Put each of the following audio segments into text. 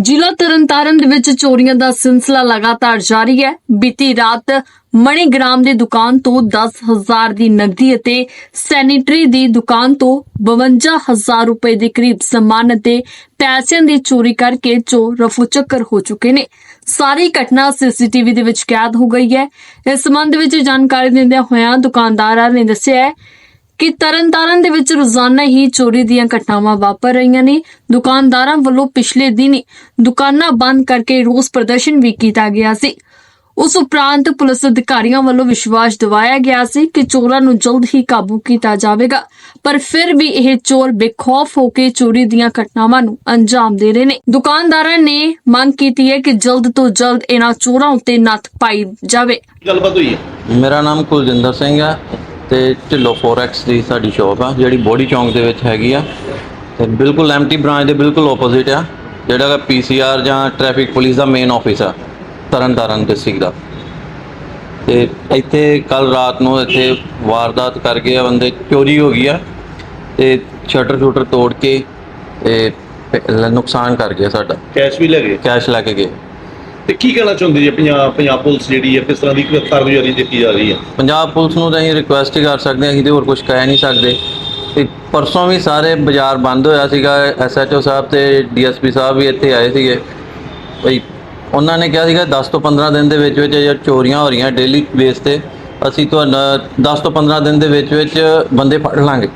ਜ਼ਿਲ੍ਹਾ ਤਰਨਤਾਰਨ ਦੇ ਵਿੱਚ ਚੋਰੀਆਂ ਦਾ ਸਿਲਸਿਲਾ ਲਗਾਤਾਰ ਜਾਰੀ ਹੈ। ਬੀਤੀ ਰਾਤ ਮਣੀਗ੍ਰਾਮ ਦੀ ਦੁਕਾਨ ਤੋਂ 10000 ਦੀ ਨਕਦੀ ਅਤੇ ਸੈਨੀਟਰੀ ਦੀ ਦੁਕਾਨ ਤੋਂ 52000 ਰੁਪਏ ਦੇ ਕਰੀਬ ਸਮਾਨ ਅਤੇ ਪੈਸਿਆਂ ਦੀ ਚੋਰੀ ਕਰਕੇ ਚੋਰ ਰਫੂ ਚੱਕਰ ਹੋ ਚੁੱਕੇ ਨੇ। ਸਾਰੀ ਘਟਨਾ ਸੀਸੀਟੀਵੀ ਦੇ ਵਿੱਚ ਕੈਦ ਹੋ ਗਈ ਹੈ। ਇਸ ਸੰਬੰਧ ਵਿੱਚ ਜਾਣਕਾਰੀ ਦਿੰਦਿਆਂ ਹੋਇਆਂ ਦੁਕਾਨਦਾਰਾਂ ਨੇ ਦੱਸਿਆ ਹੈ ਕਿ ਤਰਨਤਾਰਨ ਦੇ ਵਿੱਚ ਰੋਜ਼ਾਨਾ ਹੀ ਚੋਰੀ ਦੀਆਂ ਘਟਨਾਵਾਂ ਵਾਪਰ ਰਹੀਆਂ ਨੇ। ਦੁਕਾਨਦਾਰਾਂ ਵੱਲੋਂ ਪਿਛਲੇ ਦਿਨੀ ਦੁਕਾਨਾਂ ਬੰਦ ਕਰਕੇ ਰੋਸ ਪ੍ਰਦਰਸ਼ਨ ਵੀ ਕੀਤਾ ਗਿਆ ਸੀ। ਉਸ ਉਪਰੰਤ ਪੁਲਿਸ ਅਧਿਕਾਰੀਆਂ ਵੱਲੋਂ ਵਿਸ਼ਵਾਸ ਦਿਵਾਇਆ ਗਿਆ ਸੀ ਕਿ ਚੋਰਾਂ ਨੂੰ ਜਲਦ ਹੀ ਕਾਬੂ ਕੀਤਾ ਜਾਵੇਗਾ ਪਰ ਫਿਰ ਵੀ ਇਹ ਚੋਰ ਬੇਖੌਫ ਹੋ ਕੇ ਚੋਰੀ ਦੀਆਂ ਘਟਨਾਵਾਂ ਨੂੰ ਅੰਜਾਮ ਦੇ ਰਹੇ ਨੇ। ਦੁਕਾਨਦਾਰਾਂ ਨੇ ਮੰਗ ਕੀਤੀ ਹੈ ਕਿ ਜਲਦ ਤੋਂ ਜਲਦ ਇਹਨਾਂ ਚੋਰਾਂ ਉੱਤੇ ਨੱਥ ਪਾਈ ਜਾਵੇ। ਗੱਲਬਾਤ ਹੋਈ ਹੈ? ਮੇਰਾ ਨਾਮ ਕੁਲਜਿੰਦਰ ਸਿੰਘ ਆ ਤੇ ਢਿੱਲੋਂ ਫੋਰੈਕਸ ਦੀ ਸਾਡੀ ਸ਼ਾਪ ਆ ਜਿਹੜੀ ਬੋਡੀ ਚੌਂਕ ਦੇ ਵਿੱਚ ਹੈਗੀ ਆ। ਤੇ ਬਿਲਕੁਲ ਐਮਟੀ ਬ੍ਰਾਂਚ ਦੇ ਬਿਲਕੁਲ ਆਪੋਜ਼ਿਟ ਆ ਜਿਹੜਾ ਪੀਸੀਆਰ ਜਾਂ ਟ੍ਰੈਫਿਕ ਪੁਲਿਸ ਦਾ ਮੇਨ ਆਫਿਸ ਆ ਤਰਨਤਾਰਨ ਡਿਸਟ੍ਰਿਕਟ ਦਾ। ਤੇ ਇੱਥੇ ਕੱਲ ਰਾਤ ਨੂੰ ਇੱਥੇ ਵਾਰਦਾਤ ਕਰ ਗਏ ਆ ਬੰਦੇ ਚੋਰੀ ਹੋ ਗਈ ਆ ਤੇ ਸ਼ਟਰ ਸ਼ੂਟਰ ਤੋੜ ਕੇ ਤੇ ਨੁਕਸਾਨ ਕਰ ਗਿਆ ਸਾਡਾ। ਕੈਸ਼ ਵੀ ਲੈ ਗਏ? ਕੈਸ਼ ਲੈ ਕੇ ਗਏ। ਤੇ ਕੀ ਕਹਿਣਾ ਚਾਹੁੰਦੇ ਜੀ ਪੰਜਾਬ ਪੰਜਾਬ ਪੁਲਿਸ ਜਿਹੜੀ ਹੈ ਕਿਸ ਤਰ੍ਹਾਂ ਦੀ ਕਾਰਗੁਜ਼ਾਰੀ ਦਿੱਤੀ ਜਾ ਰਹੀ ਹੈ? ਪੰਜਾਬ ਪੁਲਿਸ ਨੂੰ ਤਾਂ ਅਸੀਂ ਰਿਕੁਐਸਟ ਹੀ ਕਰ ਸਕਦੇ ਹਾਂ ਅਸੀਂ ਤੇ ਹੋਰ ਕੁਝ ਕਹਿ ਨਹੀਂ ਸਕਦੇ। ਤੇ ਪਰਸੋਂ ਵੀ ਸਾਰੇ ਬਾਜ਼ਾਰ ਬੰਦ ਹੋਇਆ ਸੀਗਾ ਐਸਐਚਓ ਸਾਹਿਬ ਤੇ ਡੀਐਸਪੀ ਸਾਹਿਬ ਵੀ ਇੱਥੇ ਆਏ ਸੀਗੇ। ਭਈ ਉਹਨਾਂ ਨੇ ਕਿਹਾ ਸੀਗਾ 10 ਤੋਂ 15 ਦਿਨ ਦੇ ਵਿੱਚ ਵਿੱਚ ਜੇ ਚੋਰੀਆਂ ਹੋ ਰਹੀਆਂ ਡੇਲੀ ਬੇਸ ਤੇ ਅਸੀਂ ਤੁਹਾਨੂੰ 10 ਤੋਂ 15 ਦਿਨ ਦੇ ਵਿੱਚ ਵਿੱਚ ਬੰਦੇ ਫੜ ਲਾਂਗੇ।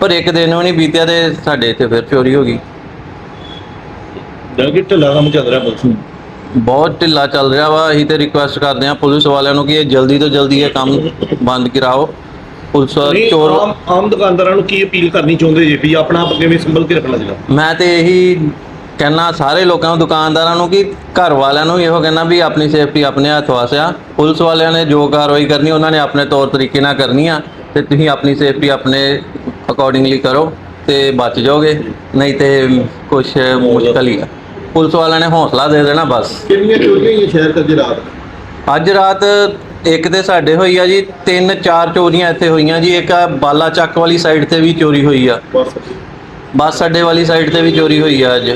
ਪਰ ਇੱਕ ਦਿਨ ਵੀ ਨਹੀਂ ਬੀਤਿਆ ਤੇ ਸਾਡੇ ਇੱਥੇ ਫਿਰ ਚੋਰੀ ਹੋ ਗਈ। ਕਿ ਢਿੱਲਾ ਕੰਮ ਚੱਲ ਰਿਹਾ ਪੁਲਿਸ ਨੂੰ। ਬਹੁਤ ਢਿੱਲਾ ਚੱਲ ਰਿਹਾ ਵਾ ਅਸੀਂ ਤੇ ਰਿਕੁਐਸਟ ਕਰਦੇ ਹਾਂ ਪੁਲਿਸ ਵਾਲਿਆਂ ਨੂੰ ਕਿ ਇਹ ਜਲਦੀ ਤੋਂ ਜਲਦੀ ਇਹ ਕੰਮ ਬੰਦ ਕਰਾਓ। ਪੁਲਿਸ ਨਹੀਂ, ਚੋਰ ਆਮ ਆਮ ਦੁਕਾਨਦਾਰਾਂ ਨੂੰ ਕੀ ਅਪੀਲ ਕਰਨੀ ਚਾਹੁੰਦੇ ਜੀ ਵੀ ਆਪਣਾ ਆਪ ਕਿਵੇਂ ਸੰਭਲ ਕੇ ਰੱਖਣਾ ਚਾਹੀਦਾ ਮੈਂ ਤੇ ਇਹੀ ਕਹਿਣਾ ਸਾਰੇ ਲੋਕਾਂ ਨੂੰ ਦੁਕਾਨਦਾਰਾਂ ਨੂੰ ਕਿ ਘਰ ਵਾਲਿਆਂ ਨੂੰ ਇਹੋ ਕਹਿਣਾ ਵੀ ਆਪਣੀ ਸੇਫਟੀ ਆਪਣੇ ਹੱਥ ਵਾਸਿਆ ਪੁਲਿਸ ਵਾਲਿਆਂ ਨੇ ਜੋ ਕਾਰਵਾਈ ਕਰਨੀ ਉਹਨਾਂ ਨੇ ਆਪਣੇ ਤੌਰ ਤਰੀਕੇ ਨਾਲ ਕਰਨੀ ਆ ਤੇ ਤੁਸੀਂ ਆਪਣੀ ਸੇਫਟੀ ਆਪਣੇ ਅਕੋਰਡਿੰਗਲੀ ਕਰੋ ਤੇ ਬਚ ਜਾਓਗੇ ਨਹੀਂ ਤੇ ਕੁਝ ਮੁਸ਼ਕਲ ਹੀ ਆ। ਪੁਲਿਸ ਵਾਲਿਆਂ ਨੇ ਹੌਸਲਾ ਦੇ ਦੇਣਾ ਬਸ। ਕਿੰਨੀਆਂ ਚੋਰੀਆਂ ਹੋਈਆਂ ਸ਼ਹਿਰ ਤੇ ਰਾਤ? ਅੱਜ ਰਾਤ ਇੱਕ ਤੇ ਸਾਡੇ ਹੋਈ ਆ ਜੀ ਤਿੰਨ ਚਾਰ ਚੋਰੀਆਂ ਇੱਥੇ ਹੋਈਆਂ ਜੀ ਇੱਕ ਆ ਬਾਲਾ ਚੱਕ ਵਾਲੀ ਸਾਈਡ ਤੇ ਵੀ ਚੋਰੀ ਹੋਈ ਆ। ਬਸ। ਬੱਸ ਅੱਡੇ ਵਾਲੀ ਸਾਈਡ ਤੇ ਵੀ ਚੋਰੀ ਹੋਈ ਆ ਅੱਜ।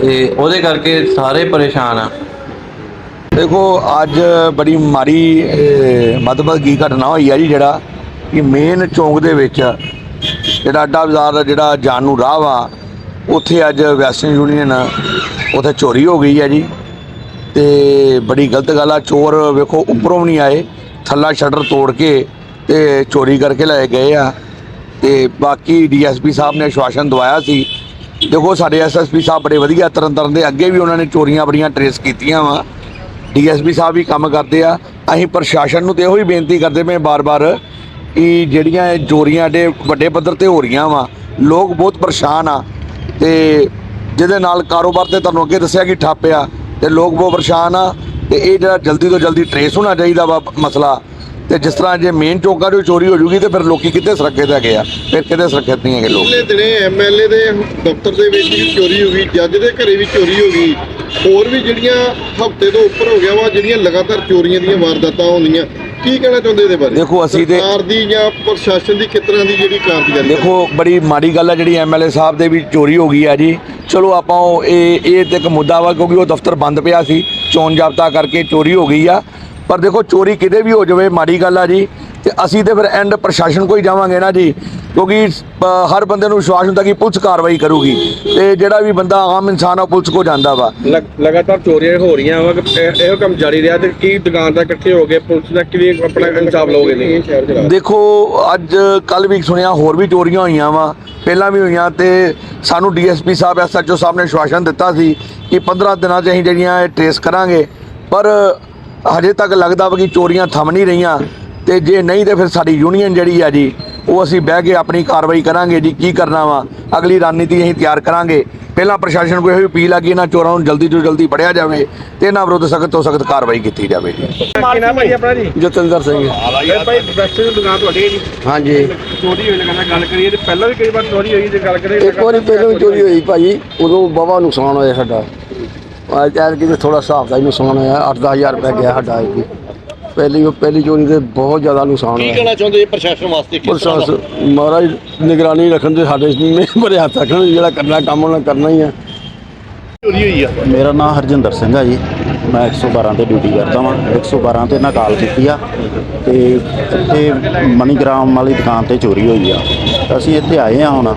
ਤੇ ਉਹਦੇ ਕਰਕੇ ਸਾਰੇ ਪਰੇਸ਼ਾਨ ਆ। ਦੇਖੋ ਅੱਜ ਬੜੀ ਮਾੜੀ ਅਹ, ਮੱਧਭਾਗੀ ਘਟਨਾ ਹੋਈ ਆ ਜੀ ਜਿਹੜਾ ਕਿ ਮੇਨ ਚੌਂਕ ਦੇ ਵਿੱਚ ਜਿਹੜਾ ਅੱਡਾ ਬਾਜ਼ਾਰ ਦਾ ਜਿਹੜਾ ਜਾਣ ਨੂੰ ਰਾਹ ਵਾ ਉੱਥੇ ਅੱਜ ਵੈਸਟਰਨ ਯੂਨੀਅਨ, ਉੱਥੇ ਚੋਰੀ ਹੋ ਗਈ ਹੈ ਜੀ। ਤੇ ਬੜੀ ਗਲਤ ਗੱਲ ਆ, ਚੋਰ ਵੇਖੋ ਉੱਪਰੋਂ ਵੀ ਨਹੀਂ ਆਏ, ਥੱਲਾ ਸ਼ਟਰ ਤੋੜ ਕੇ ਤੇ ਚੋਰੀ ਕਰਕੇ ਲੈ ਗਏ ਆ। ਤੇ ਬਾਕੀ ਡੀਐਸਪੀ ਸਾਹਿਬ ਨੇ ਆਸ਼ਵਾਸਨ ਦਵਾਇਆ ਸੀ। ਦੇਖੋ ਸਾਡੇ ਐਸਐਸਪੀ ਸਾਹਿਬ ਬੜੇ ਵਧੀਆ ਤਰਨ ਤਰਨ ਦੇ, ਅੱਗੇ ਵੀ ਉਹਨਾਂ ਨੇ ਚੋਰੀਆਂ ਬੜੀਆਂ ਟਰੇਸ ਕੀਤੀਆਂ ਵਾ। ਡੀਐਸਪੀ ਸਾਹਿਬ ਵੀ ਕੰਮ ਕਰਦੇ ਆ। ਅਸੀਂ ਪ੍ਰਸ਼ਾਸਨ ਨੂੰ ਤੇ ਇਹੋ ਹੀ ਬੇਨਤੀ ਕਰਦੇ ਮੈਂ ਬਾਰ-ਬਾਰ ਕਿ ਜਿਹੜੀਆਂ ਇਹ ਚੋਰੀਆਂ ਦੇ ਵੱਡੇ ਪੱਧਰ ਤੇ ਹੋ ਰਹੀਆਂ ਵਾ, ਲੋਕ ਬਹੁਤ ਪਰੇਸ਼ਾਨ ਆ। ਤੇ ਜਿਹਦੇ ਨਾਲ ਕਾਰੋਬਾਰ ਤੇ ਤੁਹਾਨੂੰ ਅੱਗੇ ਦੱਸਿਆ ਕਿ ਠੱਪ ਆ ਤੇ ਲੋਕ ਬਹੁਤ ਪਰੇਸ਼ਾਨ ਆ ਤੇ ਇਹ ਜਿਹੜਾ ਜਲਦੀ ਤੋਂ ਜਲਦੀ ਟਰੇਸ ਹੋਣਾ ਚਾਹੀਦਾ ਵਾ ਮਸਲਾ ਤੇ ਜਿਸ ਤਰ੍ਹਾਂ ਜੇ ਮੇਨ ਚੌਕਾਂ 'ਚੋਂ ਚੋਰੀ ਹੋ ਜੂਗੀ ਤੇ ਫਿਰ ਲੋਕੀ ਕਿੱਥੇ ਸੁਰੱਖਿਅਤ ਹੈਗੇ ਆ? ਫਿਰ ਕਿਤੇ ਸੁਰੱਖਿਅਤ ਨਹੀਂ ਹੈਗੇ ਲੋਕ? ਪਿਛਲੇ ਦਿਨੇ ਐਮਐਲਏ ਦੇ ਦਫ਼ਤਰ ਦੇ ਵਿੱਚ ਵੀ ਚੋਰੀ ਹੋ ਗਈ, ਜੱਜ ਦੇ ਘਰੇ ਵੀ ਚੋਰੀ ਹੋ ਗਈ। ਹੋਰ ਵੀ ਜਿਹੜੀਆਂ ਹਫ਼ਤੇ ਤੋਂ ਉੱਪਰ ਹੋ ਗਿਆ ਵਾ, ਜਿਹੜੀਆਂ ਲਗਾਤਾਰ ਚੋਰੀਆਂ ਦੀਆਂ ਵਾਰਦਾਤਾਂ ਹੁੰਦੀਆਂ ਕੀ ਕਹਿਣਾ ਚਾਹੁੰਦੇ ਇਹਦੇ ਬਾਰੇ? ਦੇਖੋ, ਅਸੀਂ ਤੇ- ਸਰਕਾਰ ਦੀ ਜਾਂ ਪ੍ਰਸ਼ਾਸਨ ਦੀ ਤਰ੍ਹਾਂ ਦੀ ਜਿਹੜੀ ਕਾਰਗੁਜ਼ਾਰੀ ਹੈ? ਦੇਖੋ ਬੜੀ ਮਾੜੀ ਗੱਲ ਹੈ ਜਿਹੜੀ ਐਮਐਲਏ ਸਾਹਿਬ ਦੇ ਵੀ ਚੋਰੀ ਹੋ ਗਈ ਹੈ ਜੀ। ਚਲੋ ਆਪਾਂ ਉਹ ਇਹ ਇਹ ਤੇ ਇੱਕ ਮੁੱਦਾ ਵਾ ਕਿਉਂਕਿ ਉਹ ਦਫ਼ਤਰ ਬੰਦ ਪਿਆ ਸੀ। ਚੋਣ ਜਾਬਤਾ ਕਰਕੇ ਚੋਰੀ ਹੋ ਗਈ ਆ। ਪਰ ਦੇਖੋ ਚੋਰੀ ਕਿਤੇ ਵੀ ਹੋ ਜਾਵੇ ਮਾੜੀ ਗੱਲ ਆ ਜੀ ਤੇ ਅਸੀਂ ਤੇ ਫਿਰ ਐਂਡ ਪ੍ਰਸ਼ਾਸਨ ਕੋਈ ਜਾਵਾਂਗੇ ਨਾ ਜੀ ਕਿਉਂਕਿ ਹਰ ਬੰਦੇ ਨੂੰ ਵਿਸ਼ਵਾਸ ਹੁੰਦਾ ਕਿ ਪੁਲਿਸ ਕਾਰਵਾਈ ਕਰੂਗੀ ਤੇ ਜਿਹੜਾ ਵੀ ਬੰਦਾ ਆਮ ਇਨਸਾਨ ਆ ਪੁਲਿਸ ਕੋ ਜਾਂਦਾ ਵਾ। ਲਗ- ਲਗਾਤਾਰ ਚੋਰੀਆਂ ਹੋ ਰਹੀਆਂ ਵਾ ਇਹ- ਕੰਮ ਜਾਰੀ ਰਿਹਾ ਤੇ ਕੀ ਦੁਕਾਨਦਾਰ ਇਕੱਠੇ ਹੋ ਕੇ ਪੁਲਿਸ ਦਾ ਕਿਵੇਂ ਆਪਣਾ ਇਨਸਾਫ ਲਓਗੇ ਰਾਤ ਦੇਖੋ ਅੱਜ ਕੱਲ ਵੀ ਸੁਣਿਆ ਹੋਰ ਵੀ ਚੋਰੀਆਂ ਹੋਈਆਂ ਵਾ ਪਹਿਲਾਂ ਵੀ ਹੋਈਆਂ ਤੇ ਸਾਨੂੰ ਡੀਐਸਪੀ ਸਾਹਿਬ ਐਸਐਚਓ ਸਾਹਿਬ ਨੇ ਆਸ਼ਵਾਸਨ ਦਿੱਤਾ ਸੀ ਕਿ 15 ਦਿਨਾਂ 'ਚ ਅਸੀਂ ਜਿਹੜੀਆਂ ਇਹ ਟ੍ਰੇਸ ਕਰਾਂਗੇ ਪਰ ਹਜੇ ਤੱਕ ਲੱਗਦਾ ਵਾ ਕਿ ਚੋਰੀਆਂ ਥੰਮ ਨਹੀਂ ਰਹੀਆਂ ਤੇ ਜੇ ਨਹੀਂ ਤੇ ਫਿਰ ਸਾਡੀ ਯੂਨੀਅਨ ਜਿਹੜੀ ਆ ਜੀ ਉਹ ਅਸੀਂ ਬਹਿ ਕੇ ਆਪਣੀ ਕਾਰਵਾਈ ਕਰਾਂਗੇ ਜੀ ਕੀ ਕਰਨਾ ਵਾ? ਅਗਲੀ ਰਣਨੀਤੀ ਅਸੀਂ ਤਿਆਰ ਕਰਾਂਗੇ। ਪਹਿਲਾਂ ਪ੍ਰਸ਼ਾਸਨ ਕੋਲ ਇਹ ਅਪੀਲ ਆ ਕਿ ਇਹਨਾਂ ਚੋਰਾਂ ਨੂੰ ਜਲਦੀ ਤੋਂ ਜਲਦੀ ਫੜਿਆ ਜਾਵੇ ਤੇ ਇਹਨਾਂ ਵਿਰੁੱਧ ਸਖਤ ਤੋਂ ਸਖਤ ਕਾਰਵਾਈ ਕੀਤੀ ਜਾਵੇ ਜੀ। ਕੀ ਨਾਮ ਭਾਈ ਆਪਣਾ ਜੀ? ਜਤਿੰਦਰ ਸਿੰਘ। ਇਹ ਭਾਈ ਵੈਸਟਰਨ ਦੀ ਦੁਕਾਨ ਤੁਹਾਡੀ ਹੈ ਜੀ? ਹਾਂਜੀ। ਚੋਰੀ ਹੋਈ ਲਗਾਤਾਰ ਗੱਲ ਕਰੀਏ ਤੇ ਪਹਿਲਾਂ ਵੀ ਕਈ ਵਾਰ ਚੋਰੀ ਹੋਈ ਤੇ ਗੱਲ ਕਰੀਏ ਇੱਕ ਵਾਰੀ ਪਹਿਲਾਂ ਵੀ ਚੋਰੀ ਹੋਈ ਭਾਜੀ ਉਦੋਂ ਬਾਵਾ ਨੁਕਸਾਨ ਹੋਇਆ ਸਾਡਾ। ਐਰ ਕਿ ਥੋੜਾ ਹਿਸਾਬ ਦਾ ਹੀ ਨੁਕਸਾਨ ਹੋਇਆ 8-10000 ਰੁਪਏ ਗਿਆ ਸਾਡਾ ਐਤਕੀ। ਪਹਿਲੀ ਪਹਿਲੀ ਚੋਰੀ ਤੇ ਬਹੁਤ ਜ਼ਿਆਦਾ ਨੁਕਸਾਨ ਕੀ ਹੋਇਆ। ਕਹਿਣਾ ਚਾਹੁੰਦੇ ਜੀ ਪ੍ਰਸ਼ਾਸਨ ਵਾਸਤੇ ਕਿਸ ਤਰ੍ਹਾਂ ਦਾ? ਪ੍ਰਸ਼ਾਸਨ ਮਹਾਰਾਜ ਨਿਗਰਾਨੀ ਰੱਖਣ ਦੇ ਸਾਡੇ ਬੜੇ ਹੱਥ ਰੱਖਣ ਜਿਹੜਾ ਕਰਨਾ ਕੰਮ ਉਹਨਾਂ ਕਰਨਾ ਹੀ ਆ। ਚੋਰੀ ਹੋਈ ਆ? ਮੇਰਾ ਨਾਮ ਹਰਜਿੰਦਰ ਸਿੰਘ ਆ ਜੀ। ਮੈਂ 112 ਤੇ ਡਿਊਟੀ ਕਰਦਾ ਵਾਂ। 112 ਤੇ ਇਹਨਾਂ ਕਾਲ ਕੀਤੀ ਆ। ਤੇ ਇੱਥੇ ਮਨੀਗ੍ਰਾਮ ਵਾਲੀ ਦੁਕਾਨ ਤੇ ਚੋਰੀ ਹੋਈ ਆ। ਅਸੀਂ ਇੱਥੇ ਆਏ ਆ ਹੁਣ।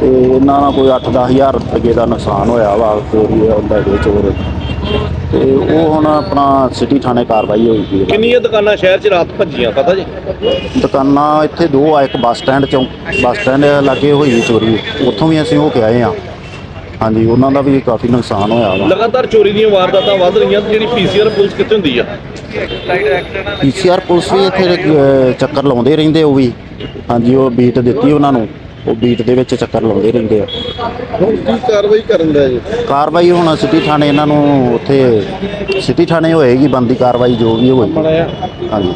ਤੇ ਇਹਨਾਂ ਨਾਲ ਕੋਈ 8-10 ਹਜ਼ਾਰ ਰੁਪਏ ਦਾ ਨੁਕਸਾਨ ਹੋਇਆ ਵਾ ਚੋਰੀ ਹੁੰਦਾ ਦੇ ਚੋਰ। ਤੇ ਉਹ ਹੁਣ ਆਪਣਾ ਸਿਟੀ ਥਾਣੇ ਕਾਰਵਾਈ ਹੋਈ ਆ। ਕਿੰਨੀਆਂ ਦੁਕਾਨਾਂ ਸ਼ਹਿਰ 'ਚ ਰਾਤ ਭੱਜੀਆਂ ਪਤਾ ਜੀ? ਦੁਕਾਨਾਂ ਇੱਥੇ ਦੋ ਆ ਇੱਕ ਬੱਸ ਸਟੈਂਡ ਚੋਂ। ਬੱਸ ਸਟੈਂਡ ਲਾਗੇ ਹੋਈ ਚੋਰੀ। ਉੱਥੋਂ ਵੀ ਅਸੀਂ ਹੋ ਕੇ ਆਏ ਆ ਹਾਂਜੀ ਉਹਨਾਂ ਦਾ ਵੀ ਕਾਫੀ ਨੁਕਸਾਨ ਹੋਇਆ ਵਾ। ਲਗਾਤਾਰ ਚੋਰੀ ਦੀਆਂ ਵਾਰਦਾਤਾਂ ਵੱਧ ਰਹੀਆਂ ਤੇ ਜਿਹੜੀ ਪੀਸੀਆਰ ਪੁਲਿਸ ਕਿੱਥੇ ਹੁੰਦੀ ਆ? ਪੀਸੀਆਰ ਪੁਲਿਸ ਵੀ ਇੱਥੇ ਚੱਕਰ ਲਾਉਂਦੇ ਰਹਿੰਦੇ ਉਹ ਵੀ। ਹਾਂਜੀ ਉਹ ਬੀਟ ਦਿੱਤੀ ਉਹਨਾਂ ਨੂੰ। ਉਹ ਬੀਟ ਦੇ ਵਿੱਚ ਚੱਕਰ ਲਾਉਂਦੇ ਰਹਿੰਦੇ ਆ। ਹੁਣ ਕੀ ਕਾਰਵਾਈ ਕਰਨ ਦਾ ਜੀ ਕਾਰਵਾਈ ਹੁਣ ਸਿਟੀ ਥਾਣੇ ਇਹਨਾਂ ਨੂੰ ਉੱਥੇ ਸਿਟੀ ਥਾਣੇ ਹੋਏਗੀ ਬੰਦੀ ਕਾਰਵਾਈ ਜੋ ਵੀ ਹੋਏਗੀ। ਹਾਂਜੀ।